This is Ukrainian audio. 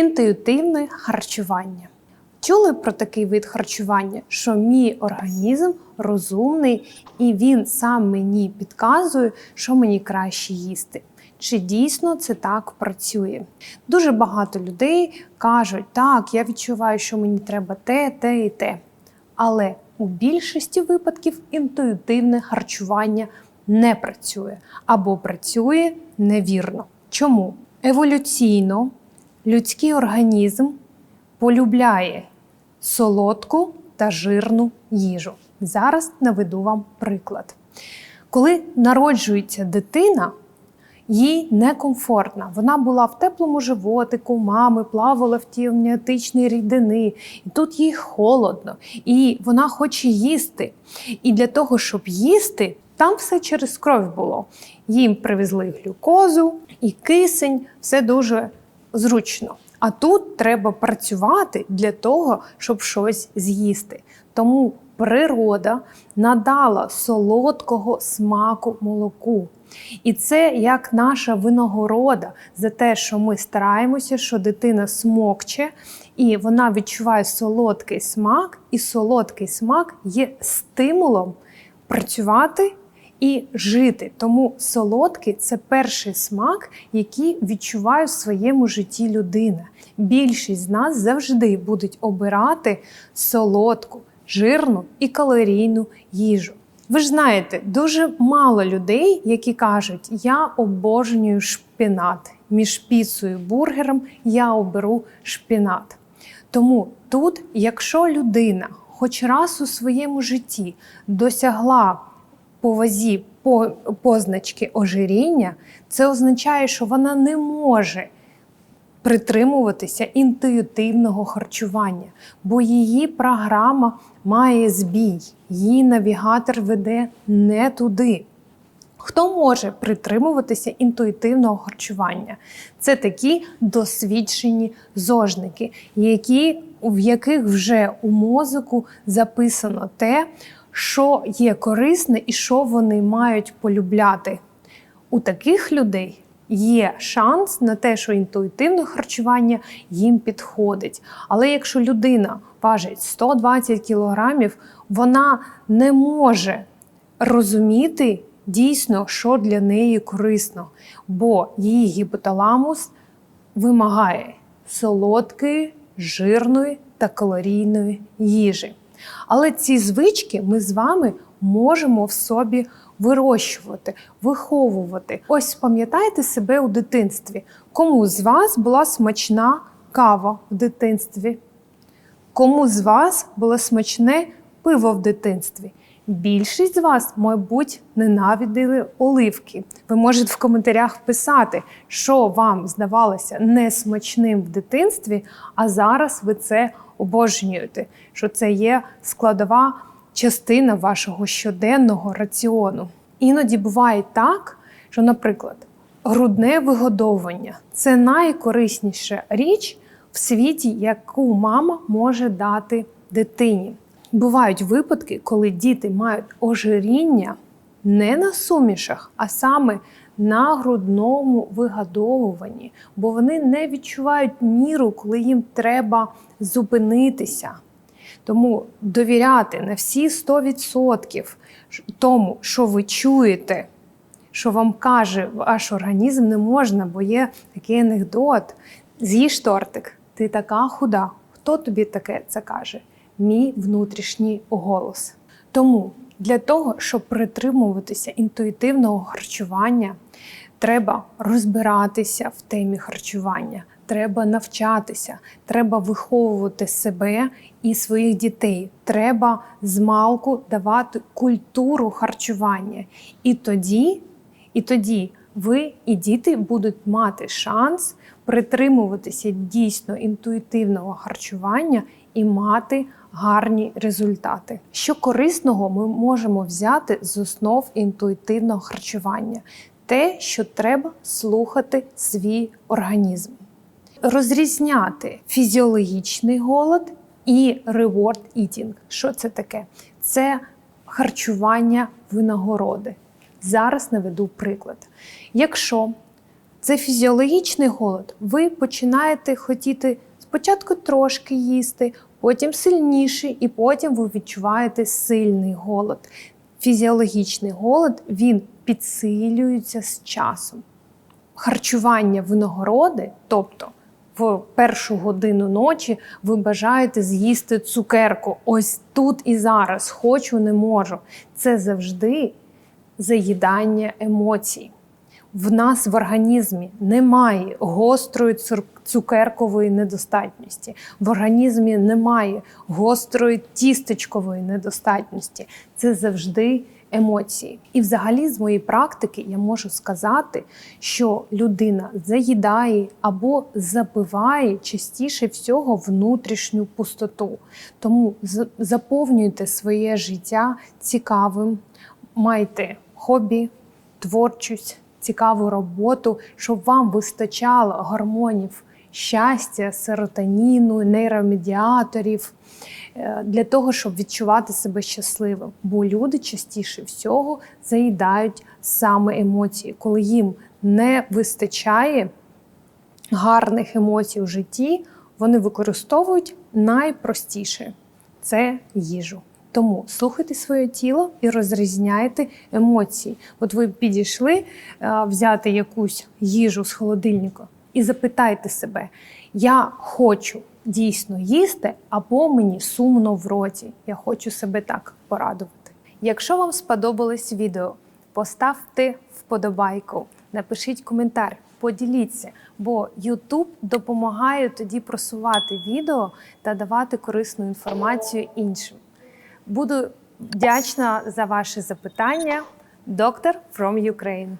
Інтуїтивне харчування. Чули про такий вид харчування, що мій організм розумний і він сам мені підказує, що мені краще їсти. Чи дійсно це так працює? Дуже багато людей кажуть, так, я відчуваю, що мені треба те, те і те. Але у більшості випадків інтуїтивне харчування не працює або працює невірно. Чому? Еволюційно людський організм полюбляє солодку та жирну їжу. Зараз наведу вам приклад. Коли народжується дитина, їй некомфортно. Вона була в теплому животику, мами плавала в ті амніотичні рідини, і тут їй холодно, і вона хоче їсти. І для того, щоб їсти, там все через кров було. Їм привезли глюкозу і кисень, все дуже зручно. А тут треба працювати для того, щоб щось з'їсти. Тому природа надала солодкого смаку молоку. І це як наша винагорода за те, що ми стараємося, що дитина смокче, і вона відчуває солодкий смак, і солодкий смак є стимулом працювати і жити. Тому солодкий це перший смак, який відчуває в своєму житті людина. Більшість з нас завжди будуть обирати солодку, жирну і калорійну їжу. Ви ж знаєте, дуже мало людей, які кажуть, я обожнюю шпінат. Між піцею і бургером я оберу шпінат. Тому тут, якщо людина хоч раз у своєму житті досягла по вазі по позначки ожиріння, це означає, що вона не може притримуватися інтуїтивного харчування, бо її програма має збій, її навігатор веде не туди. Хто може притримуватися інтуїтивного харчування? Це такі досвідчені зожники, які, в яких вже у мозоку записано те, що є корисне і що вони мають полюбляти. У таких людей є шанс на те, що інтуїтивне харчування їм підходить. Але якщо людина важить 120 кілограмів, вона не може розуміти дійсно, що для неї корисно, бо її гіпоталамус вимагає солодкої, жирної та калорійної їжі. Але ці звички ми з вами можемо в собі вирощувати, виховувати. Ось пам'ятаєте себе у дитинстві. Кому з вас була смачна кава в дитинстві? Кому з вас було смачне пиво в дитинстві? Більшість з вас, мабуть, ненавиділи оливки. Ви можете в коментарях писати, що вам здавалося несмачним в дитинстві, а зараз ви це обожнюєте, що це є складова частина вашого щоденного раціону. Іноді буває так, що, наприклад, грудне вигодовування це найкорисніша річ в світі, яку мама може дати дитині. Бувають випадки, коли діти мають ожиріння не на сумішах, а саме на грудному вигодовуванні, бо вони не відчувають міру, коли їм треба зупинитися. Тому довіряти на всі 100% тому, що ви чуєте, що вам каже ваш організм, не можна, бо є такий анекдот. З'їж тортик, ти така худа. Хто тобі таке це каже? Мій внутрішній голос. Тому для того, щоб притримуватися інтуїтивного харчування, треба розбиратися в темі харчування, треба навчатися, треба виховувати себе і своїх дітей. Треба з малку давати культуру харчування. І тоді, і тоді ви і діти будуть мати шанс притримуватися дійсно інтуїтивного харчування і мати гарні результати. Що корисного ми можемо взяти з основ інтуїтивного харчування? Те, що треба слухати свій організм, розрізняти фізіологічний голод і reward eating. Що це таке? Це харчування винагороди. Зараз наведу приклад. Якщо Це фізіологічний голод. Ви починаєте хотіти спочатку трошки їсти, потім сильніше, і потім ви відчуваєте сильний голод. Фізіологічний голод він підсилюється з часом. Харчування винагороди, тобто в першу годину ночі ви бажаєте з'їсти цукерку. Ось тут і зараз хочу, не можу. Це завжди заїдання емоцій. В нас в організмі немає гострої цукеркової недостатності. В організмі немає гострої тістечкової недостатності. Це завжди емоції. І, взагалі, з моєї практики я можу сказати, що людина заїдає або запиває частіше всього внутрішню пустоту. Тому заповнюйте своє життя цікавим, майте хобі, творчість, цікаву роботу, щоб вам вистачало гормонів щастя, серотоніну, нейромедіаторів е, для того, щоб відчувати себе щасливим. Бо люди частіше всього заїдають саме емоції, коли їм не вистачає гарних емоцій у житті, вони використовують найпростіше це їжу. Тому слухайте своє тіло і розрізняйте емоції. От ви підійшли е, взяти якусь їжу з холодильника і запитайте себе: я хочу дійсно їсти, або мені сумно в роті. Я хочу себе так порадувати. Якщо вам сподобалось відео, поставте вподобайку, напишіть коментар, поділіться, бо YouTube допомагає тоді просувати відео та давати корисну інформацію іншим. Буду вдячна за ваші запитання. Доктор from Ukraine.